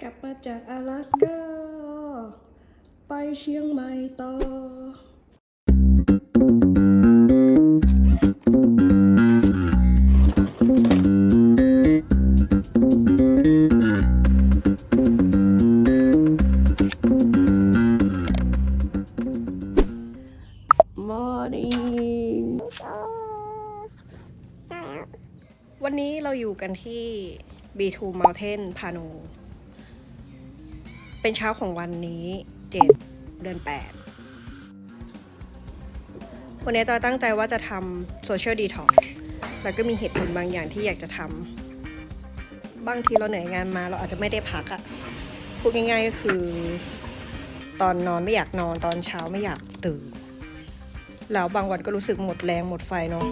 กลับมาจาก阿拉斯ก้าไปเชียงใหม่ต่อ Morning วันนี้เราอยู่กันที่ B2 Mountain พาโน เป็นเช้าของวันนี้เจ็ดเดือน8วันนี้จอยตั้งใจว่าจะทำโซเชียลดีท็อกแล้วก็มีเหตุผลบางอย่างที่อยากจะทำบางทีเราเหนื่อยงานมาเราอาจจะไม่ได้พักอะพูดง่ายๆก็คือ ตอนนอนไม่อยากนอนตอนเช้าไม่อยากตื่นแล้วบางวันก็รู้สึกหมดแรงหมดไฟเนาะ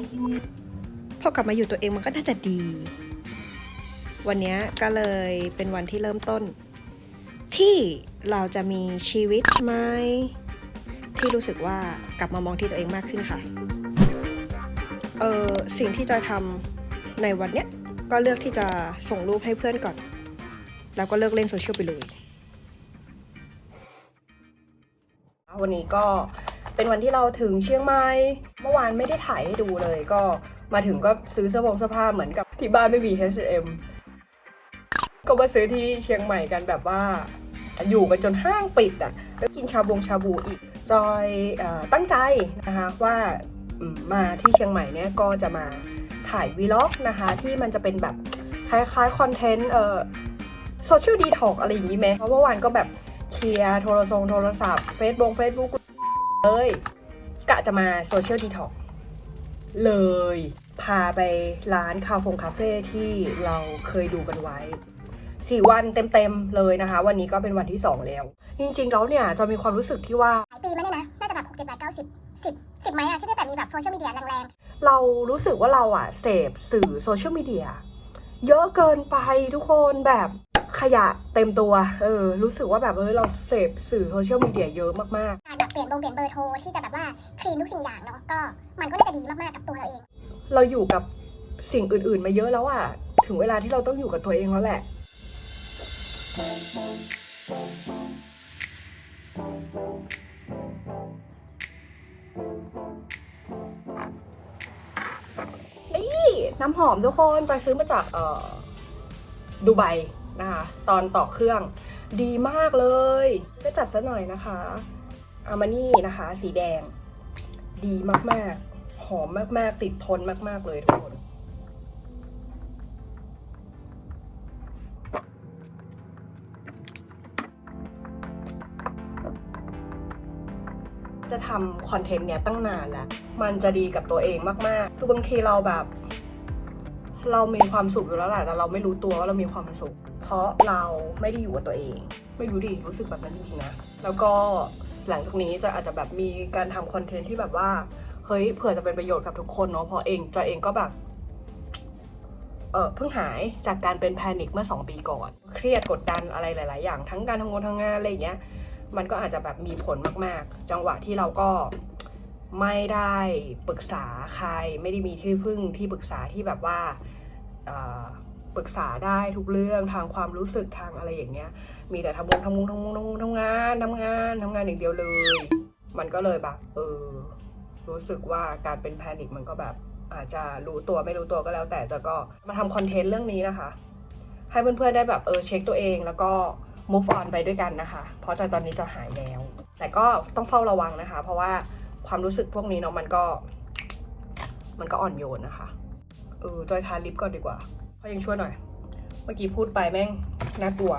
พอกลับมาอยู่ตัวเองมันก็น่าจะดี วันนี้ก็เลยเป็นวันที่เริ่มต้น ที่เราจะมีชีวิตไหมที่รู้สึกว่ากลับมามองที่ตัวเองมากขึ้นค่ะ เออสิ่งที่จอยทำในวันเนี้ยก็เลือกที่จะส่งรูปให้เพื่อนก่อน แล้วก็เลิกเล่นโซเชียลไปเลย วันนี้ก็เป็นวันที่เราถึงเชียงใหม่ เมื่อวานไม่ได้ถ่ายให้ดูเลย ก็มาถึงก็ซื้อเสื้อผงเสื้อผ้าเหมือนกับที่บ้านไม่มี H&M ก็มาซื้อที่เชียงใหม่กันแบบว่า อยู่กันจนห้างปิดอะแล้วกินชาบงชาบูอีก จอยอตั้งใจนะคะว่ามาที่เชียงใหม่เนี่ยก็จะมาถ่ายวีล็อกนะคะที่มันจะเป็นแบบคล้ายๆคอนเทนต์เอ่อโซเชียลดีท็อกอะไรอย่างนี้ไหมเพราะเมื่อวานก็แบบเคลียร์โทรศัพท์โทรศัพท์เฟซบุ๊กเฟซบุ๊กเลยกะจะมาโซเชียลดีท็อกเลยพาไปร้านคาเฟงคาเฟ่ที่เราเคยดูกันไว้ สี่วันเต็มๆเลยนะคะ วันนี้ก็เป็นวันที่ 2 แล้ว จริงๆแล้วเนี่ยจะมีความรู้สึกที่ว่าหลายปีมาเนี่ยนะน่าจะแบบหกเจ็ดแปดเก้าสิบสิบสิบไหมอะที่ตั้งแต่มีแบบโซเชียลมีเดียแรงเรารู้สึกว่าเราอะเสพสื่อโซเชียลมีเดียเยอะเกินไปทุกคนแบบขยะเต็มตัว เออ รู้สึกว่าแบบเออเราเสพสื่อโซเชียลมีเดียเยอะมากๆการแบบเปลี่ยนบงเปลี่ยนเบอร์โทรที่จะแบบว่าคลีนทุกสิ่งอย่างเนาะก็มันก็น่าจะดีมากๆกับตัวเราเองๆเราอยู่กับสิ่งอื่นๆมาเยอะแล้วอะถึงเวลาที่เราต้องอยู่กับตัวเองแล้วแหละ นี่น้ำหอมทุกคนไปซื้อมาจากเอ่อดูไบนะคะตอนต่อเครื่องดีมากเลยก็จัดซะหน่อยนะคะอามานี่นะคะ สีแดง ดีมากๆ หอมมากๆ ติดทนมากๆเลยทุกคน จะทำคอนเทนต์เนี้ยตั้งนานแล้ว มันจะดีกับตัวเองมากๆ คือบางทีเราแบบ เรามีความสุขอยู่แล้วแหละแต่เราไม่รู้ตัวว่าเรามีความสุข เพราะเราไม่ได้อยู่กับตัวเอง ไม่รู้ดิรู้สึกแบบนั้นจริงๆนะ แล้วก็หลังจากนี้จะอาจจะแบบมีการทำคอนเทนต์ที่แบบว่า เฮ้ยเผื่อจะเป็นประโยชน์กับทุกคนเนาะเพราะเองจอยเองก็แบบเออเพิ่งหายจากการเป็นแพนิคเมื่อ 2 ปีก่อน เครียดกดดันอะไรหลาย ๆ อย่าง ทั้งการทำงานทำงานอะไรอย่างเงี้ย มันก็อาจจะแบบมีผลมากๆ จังหวะที่เราก็ไม่ได้ปรึกษาใครไม่ได้มีที่พึ่งที่ปรึกษาที่แบบว่าปรึกษาได้ทุกเรื่องทางความรู้สึกทางอะไรอย่างเงี้ย มีแต่ทำงงทำงงทำงงทำงงทำงานทำงานทำงานอย่างเดียวเลย มันก็เลยแบบเออรู้สึกว่าการเป็นแพนิคมันก็แบบอาจจะรู้ตัวไม่รู้ตัวก็แล้วแต่จะก็มาทำคอนเทนต์เรื่องนี้นะคะ ให้เพื่อนๆได้แบบเออเช็คตัวเองแล้วก็ move on ไปด้วยกันนะคะ เพราะจอยตอนนี้จะหายแล้ว แต่ก็ต้องเฝ้าระวังนะคะ เพราะว่าความรู้สึกพวกนี้เนาะมันก็ มันก็อ่อนโยนนะคะ เออจอยทาลิปก่อนดีกว่าเพราะยังช่วยหน่อย เมื่อกี้พูดไปแม่งน่ากลัว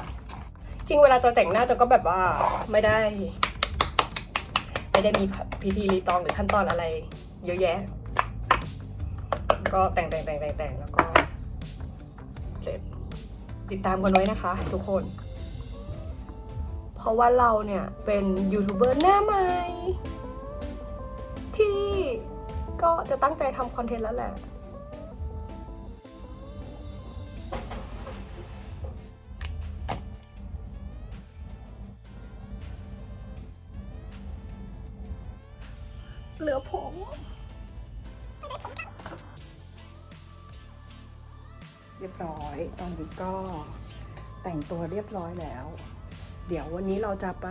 จริงเวลาจอยแต่งหน้าจอยก็แบบว่าไม่ได้ ไม่ได้มีพิธีรีตองหรือขั้นตอนอะไร เยอะแยะ ก็แต่งแต่งแต่งแต่งแต่งแล้วก็เสร็จติดตามกันไว้นะคะ ทุกคน เพราะว่าเราเนี่ยเป็นยูทูบเบอร์หน้าใหม่ที่ก็จะตั้งใจทำคอนเทนต์แล้วแหละเหลือผมเรียบร้อย ตอนนี้ก็แต่งตัวเรียบร้อยแล้ว เดี๋ยววันนี้เราจะไป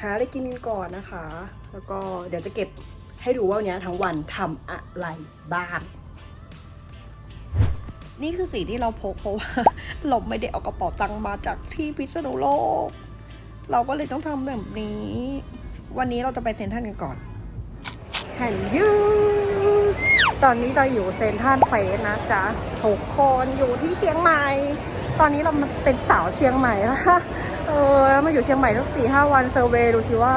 หาอะไรกินก่อนนะคะ แล้วก็เดี๋ยวจะเก็บให้ดูว่าวันนี้ทั้งวันทำอะไรบ้าง นี่คือสีที่เราพกเพราะว่าเราไม่ได้เอากระเป๋าตังค์มาจากที่พิษณุโลก เราก็เลยต้องทำแบบนี้ วันนี้เราจะไปเซนทรัลกันก่อนฮัลโหลตอนนี้จะอยู่เซนทรัลเฟสนะจ๊ะทุกคนอยู่ที่เชียงใหม่ ตอนนี้เรามาเป็นสาวเชียงใหม่แล้วค่ะ เออมาอยู่เชียงใหม่สักสี่ห้าวันเซอร์เวย์ดูสิว่า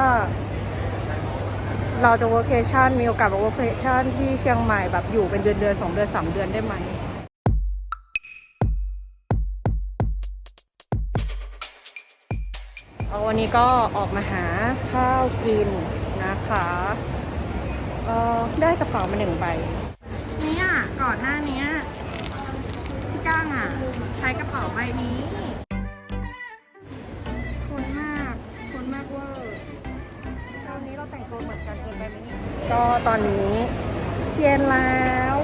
เราจะเวอร์เคชั่นมีโอกาสไปเวอร์เคชั่นที่เชียงใหม่แบบอยู่เป็นเดือนเดือนสองเดือนสามเดือนได้ไหมเอาวันนี้ก็ออกมาหาข้าวกินนะคะเออได้กระเป๋ามาหนึ่งใบเนี่ยก่อนหน้านี้พี่ก้างอะ ใช้กระเป๋าใบนี้ เราแต่งตัวเหมือนกันเกินไปไหมเนี่ก็ตอนนี้เย็นแล้ว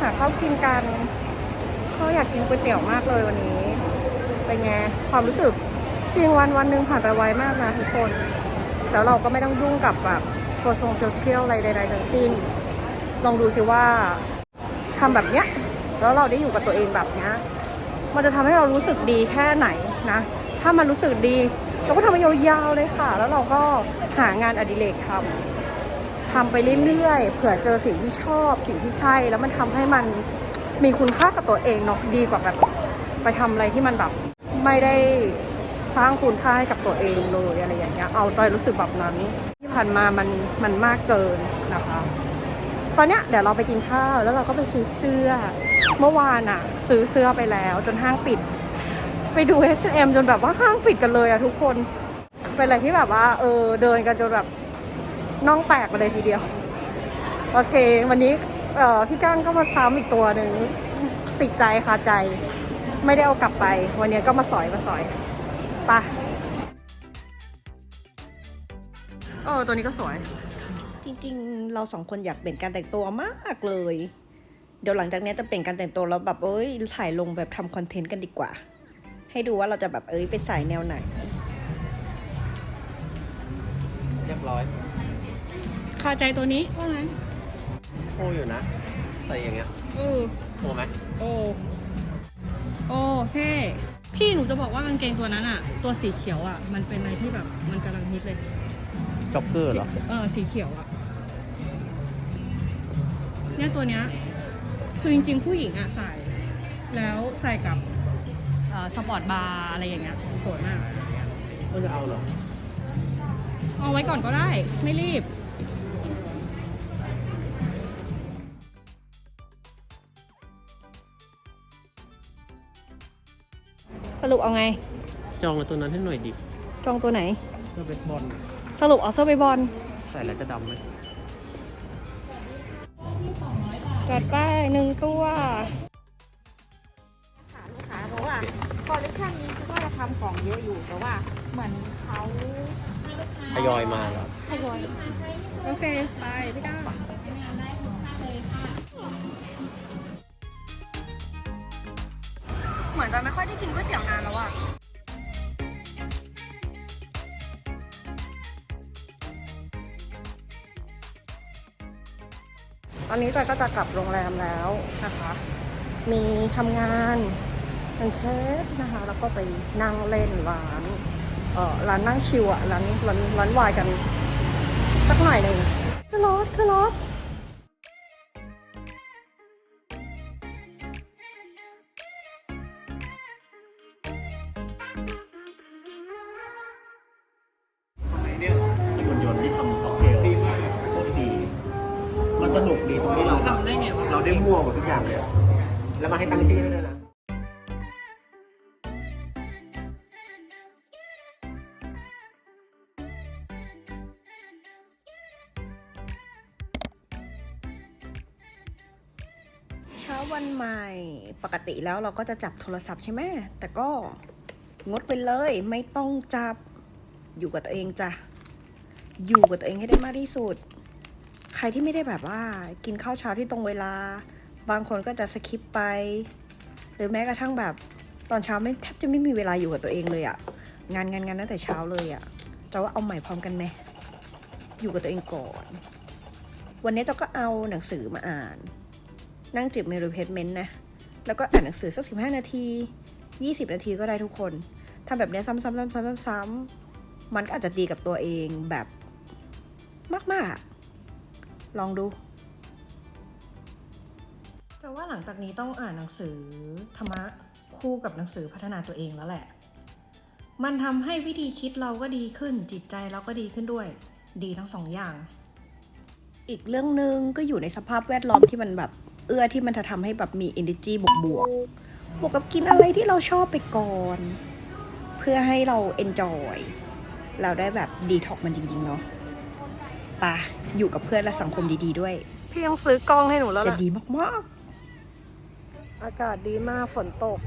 หาข้าวกินกันก็อยากกินก๋วยเตี๋ยวมากเลยวันนี้ เป็นไงความรู้สึกจริงวันวันหนึ่งผ่านไปไวมากนะทุกคน แล้วเราก็ไม่ต้องยุ่งกับแบบโซเชียลโซเชียลอะไรใดๆทั้งสิ้น ลองดูสิว่าทำแบบเนี้ยแล้วเราได้อยู่กับตัวเองแบบเนี้ยมันจะทำให้เรารู้สึกดีแค่ไหนนะ ถ้ามันรู้สึกดี เราก็ทำไปยาวๆเลยค่ะ แล้วเราก็หางานอดิเรกทำทำไปเรื่อยๆ เผื่อเจอสิ่งที่ชอบ สิ่งที่ใช่ แล้วมันทำให้มันมีคุณค่ากับตัวเองเนาะ ดีกว่าแบบไปทำอะไรที่มันแบบไม่ได้สร้างคุณค่าให้กับตัวเองเลยอะไรอย่างเงี้ย เอาใจรู้สึกแบบนั้น ที่ผ่านมามันมันมากเกินนะคะ ตอนเนี้ยเดี๋ยวเราไปกินข้าวแล้วเราก็ไปซื้อเสื้อ เมื่อวานอะซื้อเสื้อไปแล้ว จนห้างปิด ไปดู H&M จนแบบว่าห้างปิดกันเลยอะทุกคน เป็นอะไรที่แบบว่า เออเดินกันจนแบบน่องแตกไปเลยทีเดียว โอเค วันนี้เออพี่ก้างก็มาซ้ำอีกตัวหนึ่งติดใจคาใจ ไม่ได้เอากลับไป วันนี้ก็มาสอยมาสอยไปะเออตัวนี้ก็สวย จริง ๆ เราสองคนอยากเปลี่ยนการแต่งตัวมากเลย เดี๋ยวหลังจากนี้จะเปลี่ยนการแต่งตัวแล้วแบบเอ้ยถ่ายลงแบบทำคอนเทนต์กันดีกว่า ให้ดูว่าเราจะแบบเอ้ยไปสายแนวไหน เรียบร้อยคาใจตัวนี้ว่าไงโอ้อยู่นะใส่อย่างเงี้ยเออโอ้ไหมโอ้โอ้เท่พี่หนูจะบอกว่ากางเกงตัวนั้นอะตัวสีเขียวอะมันเป็นอะไรที่แบบมันกำลังฮิตเลยจ็อกเกอร์เหรอเออสีเขียวอะเนี่ยตัวเนี้ยคือจริงๆผู้หญิงอะใส่ แล้วใส่กับเอ่อ สปอร์ตบาร์อะไรอย่างเงี้ยสวยมาก ก็จะเอาเหรอเอาไว้ก่อนก็ได้ ไม่รีบ สรุปเอาไง จองมาตัวนั้นให้หน่อยดิจองตัวไหน เพื่อเป็นบอลสรุปเอาเสื้อไปบอลใส่แล้วจะดำไหมจัดไปหนึ่งตัวค่ะลูก ค้าเพราะว่าคอลเลคชันนี้คือก็จะทำของเยอะอยู่แต่ว่าเหมือนเขาทยอยมาเหรอทยอยมาโอเคไปพี่ก้าเหมือนจะไม่ค่อยได้กินก๋วยเตี๋ยวนานแล้วอะตอนนี้จอยก็จะกลับโรงแรมแล้วนะคะ มีทำงาน เป็นเคสนะคะ แล้วก็ไปนั่งเล่นร้านเอ่อร้านนั่งชิวอะร้านร้านร้านวายกัน สักหน่อยหนึ่งคือรถคือรถเนี่ยหุ่นยนต์ที่ทำสองเทลดีมากโคตรดีมันสนุกดีตรงที่เราทำได้ไงวะเราได้มั่วหมดทุกอย่างเลยอะแล้วมาให้ตั้งชื่อด้วย ติแล้วเราก็จะจับโทรศัพท์ใช่ไหมแต่ก็งดไปเลยไม่ต้องจับอยู่กับตัวเองจ้ะอยู่กับตัวเองให้ได้มากที่สุด ใครที่ไม่ได้แบบว่ากินข้าวเช้าที่ตรงเวลา บางคนก็จะสคิปไป หรือแม้กระทั่งแบบตอนเช้าไม่แทบจะไม่มีเวลาอยู่กับตัวเองเลยอะงานงานงานตั้งแต่เช้าเลยอะแต่ว่าเอาใหม่พร้อมกันไหมอยู่กับตัวเองก่อน วันนี้เจ้าก็เอาหนังสือมาอ่าน นั่งจิบเมรูเพจเมนต์นะ แล้วก็อ่านหนังสือสักสิบห้านาทียี่สิบนาทีก็ได้ทุกคนทำแบบเนี้ยซ้ำๆๆๆๆๆมันก็อาจจะดีกับตัวเองแบบมากๆอะลองดูจะว่าหลังจากนี้ต้องอ่านหนังสือธรรมะคู่กับหนังสือพัฒนาตัวเองแล้วแหละ มันทำให้วิธีคิดเราก็ดีขึ้นจิตใจเราก็ดีขึ้นด้วย ดีทั้งสองอย่าง อีกเรื่องหนึ่งก็อยู่ในสภาพแวดล้อมที่มันแบบ เอื้อที่มันจะทำให้แบบมี energy บวกบวกๆบวกกับกินอะไรที่เราชอบไปก่อน เพื่อให้เรา enjoy เราได้แบบดีท็อกมันจริงๆเนาะไปะอยู่กับเพื่อนและสังคมดีๆด้วย พี่ต้องซื้อกล้องให้หนูแล้วจะล่ะดีมากอากาศดีมากฝนตก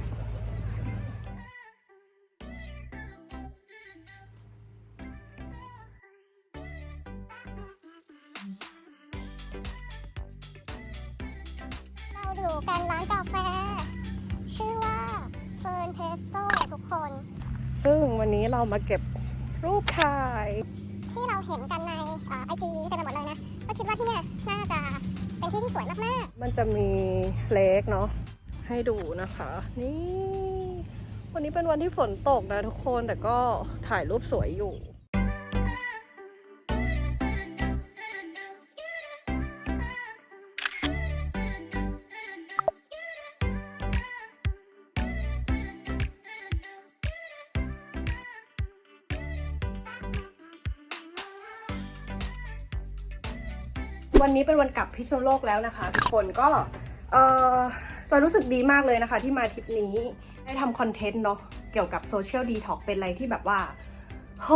คน ซึ่งวันนี้เรามาเก็บรูปถ่าย ที่เราเห็นกันในไอจีเต็มไปหมดเลยนะ ก็คิดว่าที่เนี่ยน่าจะเป็นที่ที่สวยมากๆ มันจะมีเล็กเนาะให้ดูนะคะ นี่ วันนี้เป็นวันที่ฝนตกนะทุกคนแต่ก็ถ่ายรูปสวยอยู่ วันนี้เป็นวันกลับพิษณุโลกแล้วนะคะ ทุกคนก็เออจอยรู้สึกดีมากเลยนะคะ ที่มาทริปนี้ได้ทำคอนเทนต์เนาะเกี่ยวกับโซเชียลดีท็อกเป็นอะไรที่แบบว่าโห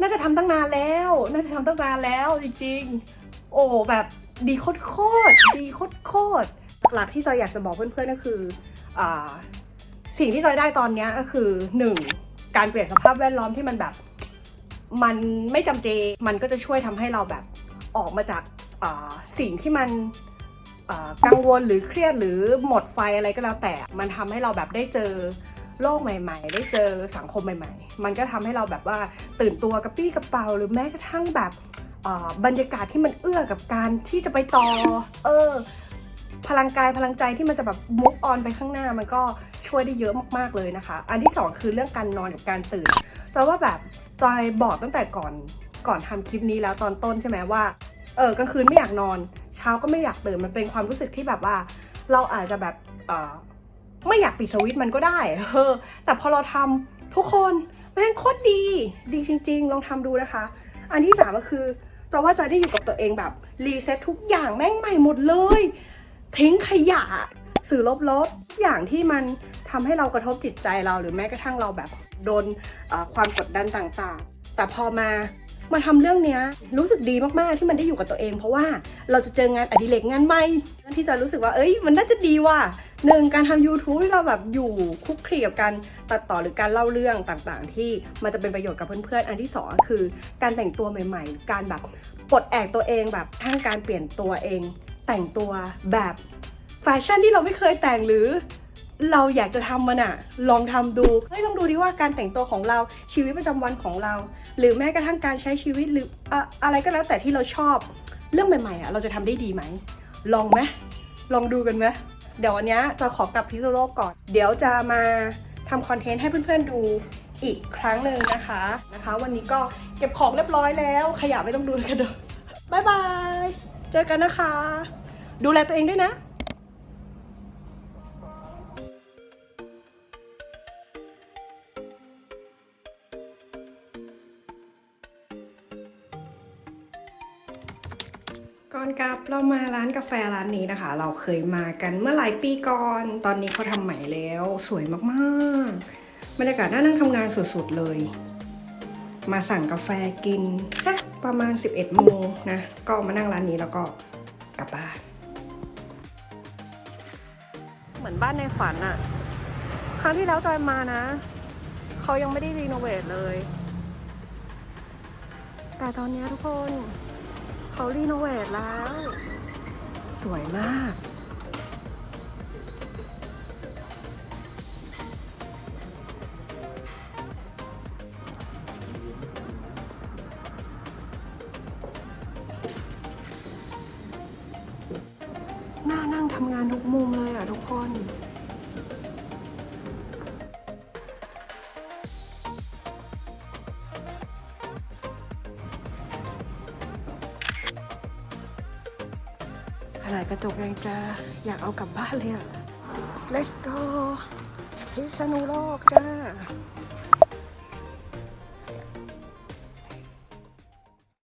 น่าจะทำตั้งนานแล้ว น่าจะทำตั้งนานแล้วจริงๆ โอ้แบบดีโคตรโคตรดีโคตรโคตรหลักที่จอยอยากจะบอกเพื่อนๆก็คืออ่าสิ่งที่จอยได้ตอนนี้ก็คือหนึ่งการเปลี่ยนสภาพแวดล้อมที่มันแบบ มันไม่จำเจ มันก็จะช่วยทำให้เราแบบออกมาจาก สิ่งที่มันกังวลหรือเครียดหรือหมดไฟอะไรก็แล้วแต่ มันทำให้เราแบบได้เจอโลกใหม่ ๆ ได้เจอสังคมใหม่ ๆ มันก็ทำให้เราแบบว่าตื่นตัวกระปี้กระเป๋าหรือแม้กระทั่งแบบบรรยากาศที่มันเอื้อกับการที่จะไปต่อ เออ พลังกายพลังใจที่มันจะแบบ move on ไปข้างหน้ามันก็ช่วยได้เยอะมากๆเลยนะคะ อันที่สองคือเรื่องการนอนกับการตื่นจอยว่าแบบจอยบอกตั้งแต่ก่อนก่อนทำคลิปนี้แล้วตอนต้นใช่ไหมว่า เออกลางคืนไม่อยากนอน เช้าก็ไม่อยากตื่นมันเป็นความรู้สึกที่แบบว่า เราอาจจะแบบเออไม่อยากปิดสวิตช์มันก็ได้เออแต่พอเราทำทุกคนแม่งโคตรดี ดีจริง ๆ ลองทำดูนะคะ อันที่สามก็คือจอยว่าจอยได้อยู่กับตัวเองแบบรีเซ็ตทุกอย่างแม่งใหม่หมดเลย ทิ้งขยะ สื่อลบๆทุกอย่างที่มันทำให้เรากระทบจิตใจเราหรือแม้กระทั่งเราแบบโดนความกดดันต่างๆ แต่พอมา มาทำเรื่องเนี้ยรู้สึกดีมากๆที่มันได้อยู่กับตัวเอง เพราะว่าเราจะเจองานอดิเรกงานใหม่ที่จะรู้สึกว่าเอ้ย มันน่าจะดีว่ะหนึ่งการทำ YouTube ที่เราแบบอยู่คุกคีกับการตัดต่อหรือการเล่าเรื่องต่างๆ ที่มันจะเป็นประโยชน์กับเพื่อนๆ อันที่สองคือการแต่งตัวใหม่ๆ การแบบปลดแอกตัวเองแบบทั้งการเปลี่ยนตัวเอง แต่งตัวแบบแฟชั่นที่เราไม่เคยแต่งหรือเราอยากจะทำมันอะลองทำดู เฮ้ย ลองดูดิว่าการแต่งตัวของเราชีวิตประจำวันของเรา หรือแม้กระทั่งการใช้ชีวิตหรืออะอะไรก็แล้วแต่ที่เราชอบเรื่องใหม่ๆอะเราจะทำได้ดีไหม ลองไหมลองดูกันไหมเดี๋ยววันนี้จะขอกลับพิซโลกก่อน เดี๋ยวจะมาทำคอนเทนต์ให้เพื่อนๆดูอีกครั้งหนึ่งนะคะนะคะ วันนี้ก็เก็บของเรียบร้อยแล้ว ขยะไม่ต้องดูกันเด้อบายบาย เจอกันนะคะ ดูแลตัวเองด้วยนะ เรามาร้านกาแฟร้านนี้นะคะ เราเคยมากันเมื่อหลายปีก่อน ตอนนี้เขาทำใหม่แล้วสวยมากๆบรรยากาศน่านั่งทำงานสุดๆเลย มาสั่งกาแฟกินสักประมาณ 11โมงนะ ก็มานั่งร้านนี้แล้วก็กลับบ้าน เหมือนบ้านในฝันอะครั้งที่แล้วจอยมานะ เขายังไม่ได้รีโนเวทเลย แต่ตอนนี้ทุกคน เขารีโนเวทแล้ว สวยมาก น่านั่งทำงานทุกมุมเลยอะทุกคน จกยังจะอยากเอากลับบ้านเลยอะ let's go พิษณุโลกจ้า